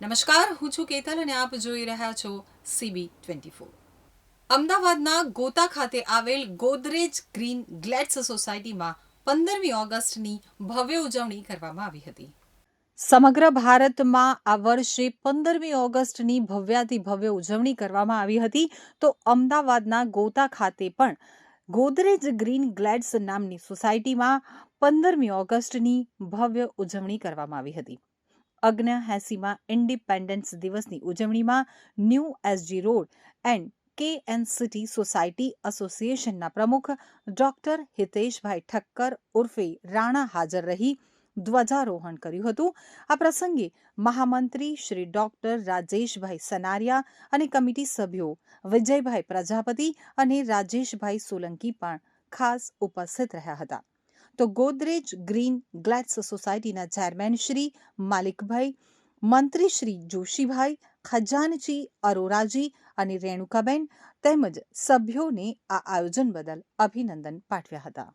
નમસ્કાર, હું છું કેતલ અને આપ જોઈ રહ્યા છો સીબી ટ્વેન્ટી ફોર અમદાવાદના ગોતા ખાતે આવેલ ગોદરેજ ગ્રીન ગ્લેડ્સ સોસાયટીમાં પંદરમી ઓગસ્ટની ભવ્ય ઉજવણી કરવામાં આવી હતી. સમગ્ર ભારતમાં આ વર્ષે પંદરમી ઓગસ્ટની ભવ્યાતિ ભવ્ય ઉજવણી કરવામાં આવી હતી. તો અમદાવાદના ગોતા ખાતે પણ ગોદરેજ ગ્રીન ગ્લેડ્સ નામની સોસાયટીમાં પંદરમી ઓગસ્ટની ભવ્ય ઉજવણી કરવામાં આવી હતી. અગ્નેહાસીમાં ઇન્ડિપેન્ડન્સ દિવસની ઉજવણીમાં new SG road and K N city society એસોસિએશનના પ્રમુખ ડોક્ટર હિતેશભાઈ ઠક્કર ઉર્ફે રાણા હાજર રહી ધ્વજારોહણ કર્યું હતું. આ પ્રસંગે મહામંત્રી શ્રી ડોક્ટર રાજેશભાઈ સનારિયા અને કમિટી સભ્યો વિજયભાઈ પ્રજાપતિ અને રાજેશભાઈ સોલંકી પણ ખાસ ઉપસ્થિત રહ્યા હતા. તો ગોદરેજ ગ્રીન ગ્લેડ્સ સોસાયટીના ચેરમેન શ્રી માલિકભાઈ મંત્રી શ્રી જોશીભાઈ, ખજાનચી અરોરાજી અને રેણુકાબેન તેમજ સભ્યોને આ આયોજન બદલ અભિનંદન પાઠવ્યા હતા.